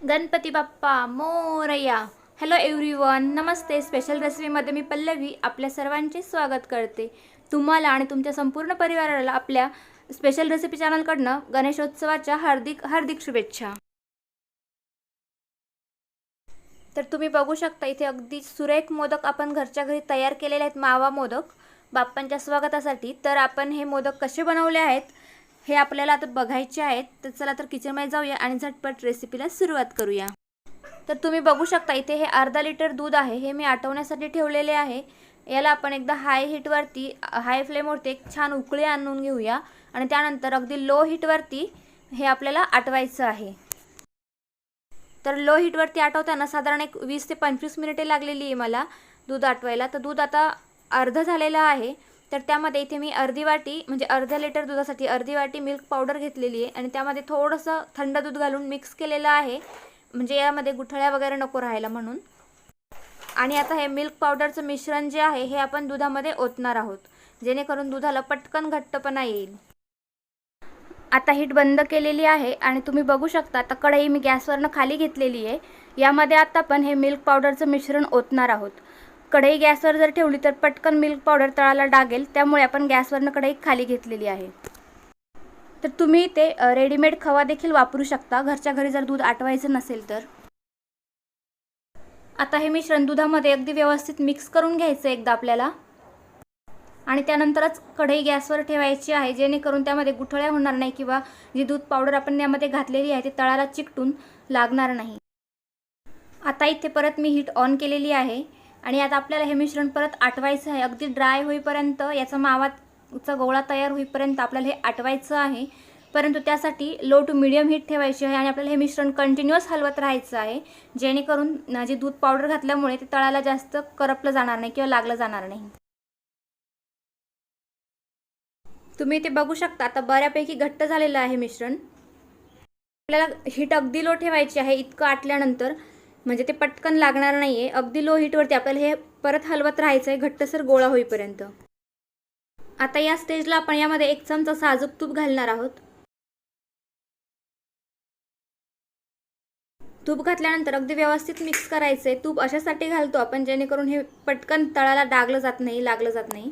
Ganpati Bappa Morya. Hello everyone नमस्ते. Special रेसिपीमध्ये मी पल्लवी आपल्या सर्वांचे स्वागत करते. तुम्हाला आणि तुमच्या संपूर्ण परिवाराला आपल्या स्पेशल रेसिपी चॅनलकडनं गणेशोत्सवाच्या हार्दिक हार्दिक शुभेच्छा. तर तुम्ही बघू शकता इथे अगदी सुरेख मोदक आपण घरच्या घरी तयार केलेले आहेत मावा मोदक. बाप्पांच्या स्वागतासाठी. तर आपण हे मोदक कसे बनवले आहेत हे आपल्याला आता बघायचे आहेत तर चला तर किचनमध्ये जाऊया आणि झटपट रेसिपीला सुरुवात करूया. तर तुम्ही बघू शकता इथे हे अर्धा लिटर दूध आहे हे मी आटवण्यासाठी ठेवलेले आहे. याला आपण एकदा हाय हीटवरती हाय फ्लेमवरती एक छान उकळी आणून घेऊया. आणि त्यानंतर अगदी लो हीटवरती हे आपल्याला आटवायचं आहे. तर लो हीटवरती आटवताना साधारण एक वीस ते पंचवीस मिनिटे लागलेली आहे मला दूध आटवायला. तर दूध आता अर्धं झालेलं आहे. तर त्यामध्ये इथे मी अर्धी वाटी म्हणजे अर्ध्या लिटर दुधासाठी अर्धी वाटी मिल्क पावडर घेतलेली आहे. आणि त्यामध्ये थोडंसं थंड दूध घालून मिक्स केलेलं आहे. म्हणजे यामध्ये गुठळ्या वगैरे नको राहायला म्हणून. आणि आता हे मिल्क पावडरचं मिश्रण जे आहे हे आपण दुधामध्ये ओतणार आहोत. जेणेकरून दुधाला पटकन घट्टपणा येईल. आता हीट बंद केलेली आहे आणि तुम्ही बघू शकता आता कढई मी गॅसवरनं खाली घेतलेली आहे. यामध्ये आता आपण हे मिल्क पावडरचं मिश्रण ओतणार आहोत. कढई गॅसवर जर ठेवली तर पटकन मिल्क पावडर तळाला डागेल त्यामुळे आपण गॅसवरनं कढई खाली घेतलेली आहे. तर तुम्ही ते रेडीमेड खवा देखील वापरू शकता. घरच्या घरी जर दूध आटवायचं नसेल तर. आता हे मिश्रण दुधामध्ये अगदी व्यवस्थित मिक्स करून घ्यायचं एकदा आपल्याला. आणि त्यानंतरच कढई गॅसवर ठेवायची आहे जेणेकरून त्यामध्ये गुठळ्या होणार नाही किंवा जी दूध पावडर आपण यामध्ये घातलेली आहे ती तळाला चिकटून लागणार नाही. आता इथे परत मी हीट ऑन केलेली आहे. आणि आता आपल्याला हे मिश्रण परत आटवायचं आहे. अगदी ड्राय होईपर्यंत याचा मावाचा गोळा तयार होईपर्यंत आपल्याला हे आटवायचं आहे. परंतु त्यासाठी लो टू मिडियम हीट ठेवायची आहे आणि आपल्याला हे मिश्रण कंटिन्युअस हलवत राहायचं आहे. जेणेकरून जे दूध पावडर घातल्यामुळे ते तळाला जास्त करपलं जाणार नाही किंवा लागलं जाणार नाही. तुम्ही ते बघू शकता. आता बऱ्यापैकी घट्ट झालेलं आहे मिश्रण. आपल्याला हीट अगदी लो ठेवायची आहे. इतकं आटल्यानंतर म्हणजे ते पटकन लागणार नाही आहे अगदी लो हीटवरती आपल्याला हे परत हलवत राहायचं आहे घट्टसर गोळा होईपर्यंत. आता या स्टेजला आपण यामध्ये एक चमचा साजूक तूप घालणार आहोत. तूप घातल्यानंतर अगदी व्यवस्थित मिक्स करायचं आहे तूप अशासाठी घालतो आपण जेणेकरून हे पटकन तळाला डागलं जात नाही लागलं जात नाही.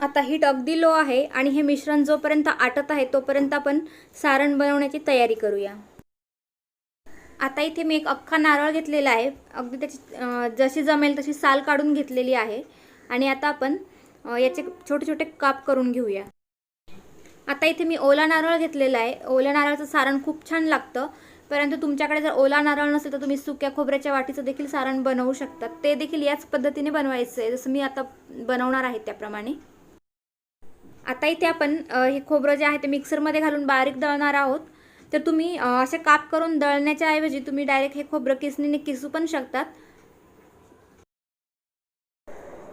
आता हीट अगदी लो आहे आणि हे मिश्रण जोपर्यंत आटत आहे तोपर्यंत आपण सारण बनवण्याची तयारी करूया. आता इथे मी एक अख्खा नारळ घेतलेला आहे. अगदी त्याची जशी जमेल तशी साल काढून घेतलेली आहे. आणि आता आपण याचे छोटे छोटे काप करून घेऊया. आता इथे मी ओला नारळ घेतलेला आहे. ओल्या नारळाचं सारण खूप छान लागतं. परंतु तुमच्याकडे जर ओला नारळ नसेल तर तुम्ही सुक्या खोबऱ्याच्या वाटीचं देखील सारण बनवू शकता. ते देखील याच पद्धतीने बनवायचं आहे. जसं मी आता बनवणार आहे त्याप्रमाणे. आता इथे आपण हे खोबरं जे आहे ते मिक्सरमध्ये घालून बारीक दळणार आहोत. तर तुम्ही असे काप करून दळण्याच्या ऐवजी तुम्ही डायरेक्ट हे खोबरं किसणीने किसू पण शकतात.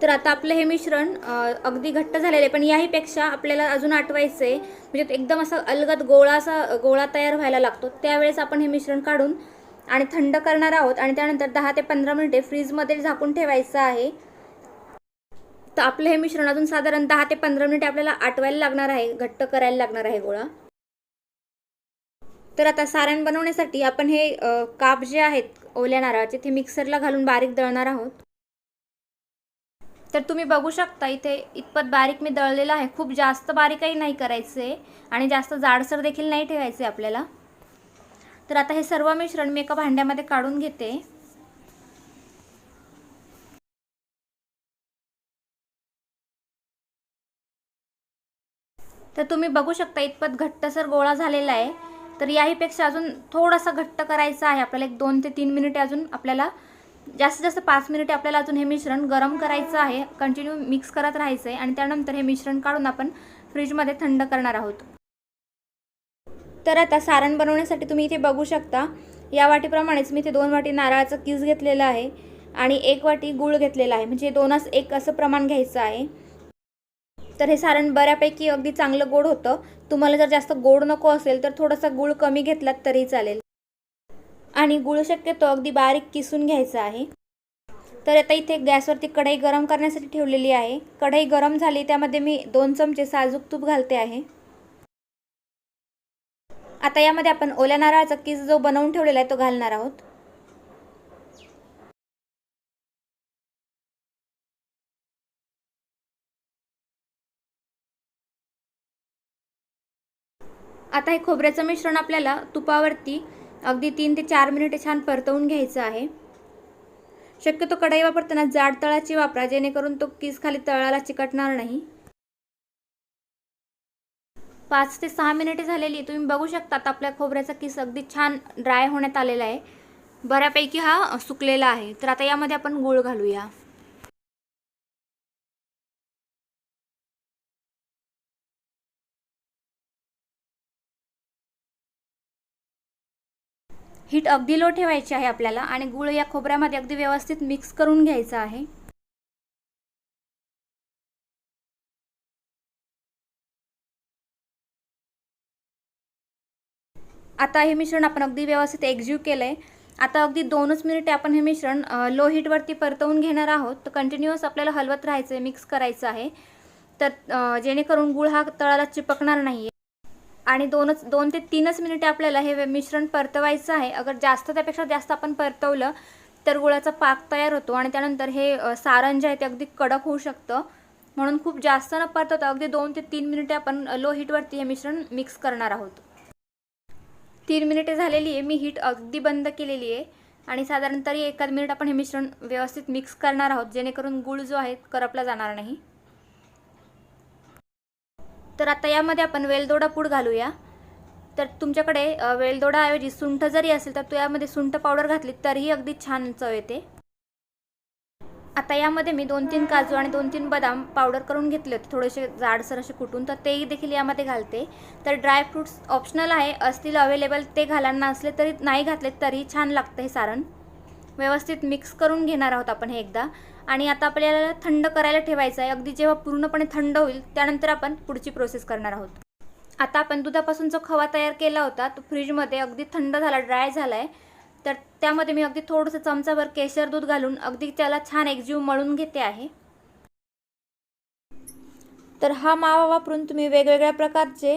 तर आता आपलं हे मिश्रण अगदी घट्ट झालेलं आहे पण याहीपेक्षा आपल्याला अजून आठवायचं आहे म्हणजे एकदम असा अलगद गोळा असा गोळा तयार व्हायला लागतो त्यावेळेस आपण हे मिश्रण काढून आणि थंड करणार आहोत आणि त्यानंतर दहा ते पंधरा मिनिटे फ्रीजमध्ये झाकून ठेवायचं आहे. तर आपलं हे मिश्रण अजून साधारण दहा ते पंधरा मिनिटे आपल्याला आटवायला लागणार आहे घट्ट करायला लागणार आहे गोळा. तर आता सारण बनवण्यासाठी आपण हे काप जे आहेत ओल्या नारळाचे ते मिक्सरला घालून बारीक दळणार आहोत. तर तुम्ही बघू शकता इथे इतपत बारीक मी दळलेलं आहे. खूप जास्त बारीकही नाही करायचं आहे आणि जास्त जाडसर देखील नाही ठेवायचे आपल्याला. तर आता हे सर्व मिश्रण मी एका भांड्यामध्ये काढून घेते. तर तुम्ही बघू शकता इतपत घट्टसर गोळा झालेला आहे. तर याहीपेक्षा अजून थोडासा घट्ट करायचं आहे. आपल्याला एक दोन ते तीन मिनिटे अजून आपल्याला जास्तीत जास्त पाच मिनिटे आपल्याला अजून हे मिश्रण गरम करायचं आहे. कंटिन्यू मिक्स करत राहायचं आहे आणि त्यानंतर हे मिश्रण काढून आपण फ्रीजमध्ये थंड करणार आहोत. तर आता सारण बनवण्यासाठी तुम्ही इथे बघू शकता या वाटीप्रमाणेच मी इथे दोन वाटी नारळाचं किस घेतलेलं आहे आणि एक वाटी गूळ घेतलेला आहे. म्हणजे दोनच एक असं प्रमाण घ्यायचं आहे. तर हे सारण बऱ्यापैकी अगदी चांगलं गोड होतं. तुम्हाला जर जास्त गोड नको असेल तर थोडासा गूळ कमी घेतलात तरी चालेल. आणि गुळ शक्यतो अगदी बारीक किसून घ्यायचा आहे. तर आता इथे गॅसवरती कढई गरम करण्यासाठी ठेवलेली आहे. कढई गरम झाली त्यामध्ये मी दोन चमचे साजूक तूप घालते आहे. आता यामध्ये आपण ओल्या नारळाचा किस जो बनवून ठेवलेला आहे तो घालणार आहोत. आता हे खोबऱ्याचं मिश्रण आपल्याला तुपावरती अगदी तीन ते चार मिनिटे छान परतवून घ्यायचं आहे. शक्यतो कढई वापरताना जाड तळाची वापरा जेणेकरून तो किस खाली तळाला चिकटणार नाही. पाच ते सहा मिनिटे झालेली तुम्ही बघू शकता आता आपल्या खोबऱ्याचा किस अगदी छान ड्राय होण्यात आलेला आहे. बऱ्यापैकी हा सुकलेला आहे. तर आता यामध्ये आपण गूळ घालूया. हीट अगदी लो ठेवायची आहे आपल्याला आणि गूळ या खोबऱ्यामध्ये अगदी व्यवस्थित मिक्स करून घ्यायचं आहे. आता हे मिश्रण आपण अगदी व्यवस्थित एकजीव केलं आहे आता अगदी दोनच मिनिटे आपण हे मिश्रण लो हीटवरती परतवून घेणार आहोत. तर कंटिन्युअस आपल्याला हलवत राहायचं आहे मिक्स करायचं आहे. तर जेणेकरून गुळ हा तळाला चिपकणार नाही आहे आणि दोनच दोन ते तीनच मिनिटे आपल्याला हे मिश्रण परतवायचं आहे. अगर जास्त त्यापेक्षा जास्त आपण परतवलं तर गुळाचा पाक तयार होतो आणि त्यानंतर हे सारण जे आहे ते अगदी कडक होऊ शकतं. म्हणून खूप जास्त न परतवता अगदी दोन ते तीन मिनिटे आपण लो हीटवरती हे मिश्रण मिक्स करणार आहोत. तीन मिनिटे झालेली आहे. मी हीट अगदी बंद केलेली आहे. आणि साधारण तरी एखाद मिनिट आपण हे मिश्रण व्यवस्थित मिक्स करणार आहोत. जेणेकरून गूळ जो आहे करपला जाणार नाही. तर आता यामध्ये आपण वेलदोडा पूड घालूया. तर तुमच्याकडे वेलदोडाऐवजी सुंठ जरी असेल तर तू यामध्ये सुंठ पावडर घातली तरीही अगदी छान चव येते. आता यामध्ये मी दोन तीन काजू आणि दोन तीन बदाम पावडर करून घेतले होते. थोडेसे जाडसर असे कुटून तर तेही देखील यामध्ये घालते. तर ड्रायफ्रूट्स ऑप्शनल आहे असतील अवेलेबल ते घालांना असले तरी नाही घातले तरीही छान लागतं हे सारण. व्यवस्थित मिक्स करून घेणार आहोत आपण हे एकदा. आणि आता आपल्याला थंड करायला ठेवायचं आहे. अगदी जेव्हा पूर्णपणे थंड होईल त्यानंतर आपण पुढची प्रोसेस करणार आहोत. आता आपण दुधापासून जो खवा तयार केला होता. तो फ्रीजमध्ये अगदी थंड झाला ड्राय झाला आहे तर त्यामध्ये मी अगदी थोडंसं चमचाभर केशर दूध घालून अगदी त्याला छान एकजीव मळून घेते आहे. तर हा मावा वापरून तुम्ही वेगवेगळ्या प्रकारचे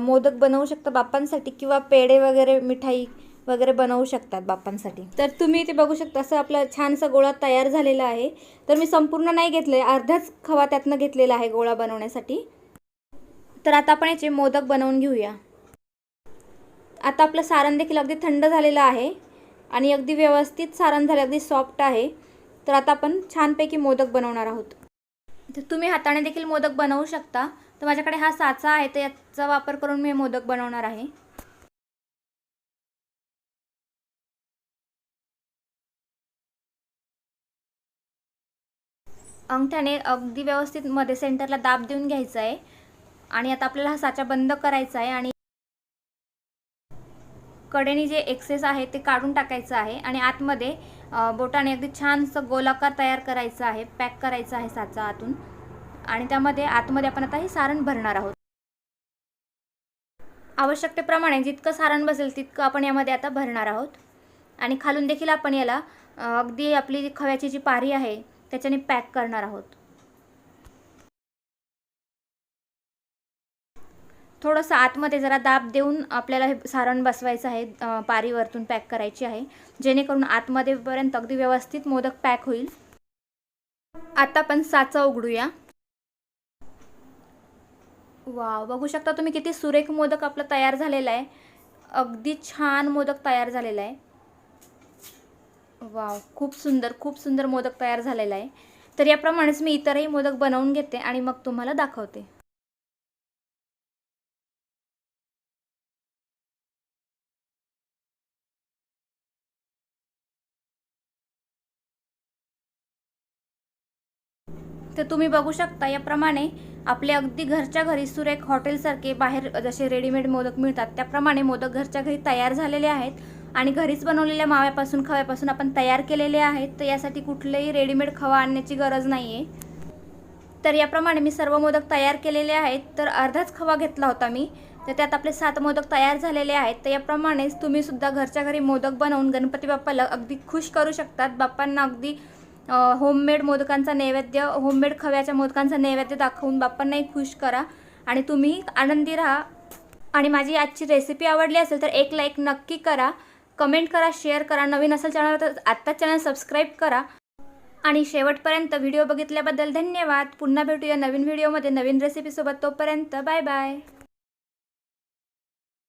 मोदक बनवू शकता बाप्पांसाठी किंवा पेढे वगैरे मिठाई वगैरे बनवू शकतात बाप्पांसाठी. तर तुम्ही इथे बघू शकता असं आपला छानसा गोळा तयार झालेला आहे. तर मी संपूर्ण नाही घेतलं आहे अर्धाच खवा त्यातनं घेतलेला आहे गोळा बनवण्यासाठी. तर आता आपण याचे मोदक बनवून घेऊया. आता आपलं सारण देखील अगदी थंड झालेलं आहे आणि अगदी व्यवस्थित सारण झालं अगदी सॉफ्ट आहे. तर आता आपण छानपैकी मोदक बनवणार आहोत. तर तुम्ही हाताने देखील मोदक बनवू शकता. तर माझ्याकडे हा साचा आहे तर याचा वापर करून मी मोदक बनवणार आहे. अंगठ्याने अगदी व्यवस्थित मध्ये सेंटरला दाब देऊन घ्यायचा आहे आणि आता आपल्याला हा साचा बंद करायचा आहे आणि कडेने जे एक्सेस आहे ते काढून टाकायचं आहे आणि आतमध्ये बोटाने अगदी छानसं गोलाकार तयार करायचा आहे पॅक करायचा आहे साचा आतून. आणि त्यामध्ये आतमध्ये आपण आता हे सारण भरणार आहोत. आवश्यकतेप्रमाणे जितकं सारण बसेल तितकं आपण यामध्ये आता भरणार आहोत. आणि खालून देखील आपण याला अगदी आपली खव्याची जी पारी आहे त्याच्याने पॅक करणार आहोत. थोडंसं आतमध्ये जरा दाब देऊन आपल्याला हे सारण बसवायचं आहे पारीवरतून पॅक करायची आहे. जेणेकरून आतमध्येपर्यंत अगदी व्यवस्थित मोदक पॅक होईल. आता आपण साचा उघडूया. वा बघू शकता तुम्ही किती सुरेख मोदक आपला तयार झालेला आहे. अगदी छान मोदक तयार झालेला आहे. वाव खूप सुंदर खूप सुंदर मोदक तयार झालेला आहे. तर याप्रमाणेच मी इतरही मोदक बनवून घेते आणि मग तुम्हाला दाखवते. तर तुम्ही बघू शकता याप्रमाणे आपले अगदी घरच्या घरी सुरेख हॉटेलसारखे बाहेर जसे रेडीमेड मोदक मिळतात त्याप्रमाणे मोदक घरच्या घरी तयार झालेले आहेत. आणि घरीच बनवलेल्या माव्यापासून खव्यापासून आपण तयार केलेले आहेत तर यासाठी कुठलंही रेडीमेड खवा आणण्याची गरज नाही आहे तर याप्रमाणे मी सर्व मोदक तयार केलेले आहेत तर अर्धाच खवा घेतला होता मी तर त्यात आपले सात मोदक तयार झालेले आहेत तर याप्रमाणेच तुम्हीसुद्धा घरच्या घरी मोदक बनवून गणपती बाप्पाला अगदी खुश करू शकतात. बाप्पांना अगदी होममेड मोदकांचा नैवेद्य होममेड खव्याच्या मोदकांचा नैवेद्य दाखवून बाप्पांनाही खुश करा आणि तुम्ही आनंदी राहा. आणि माझी आजची रेसिपी आवडली असेल तर एक लाईक नक्की करा. कमेंट करा शेअर करा नवीन असेल चॅनल तर आत्ताच चॅनल सबस्क्राईब करा. आणि शेवटपर्यंत व्हिडिओ बघितल्याबद्दल धन्यवाद. पुन्हा भेटूया नवीन व्हिडिओमध्ये नवीन रेसिपीसोबत तोपर्यंत बाय बाय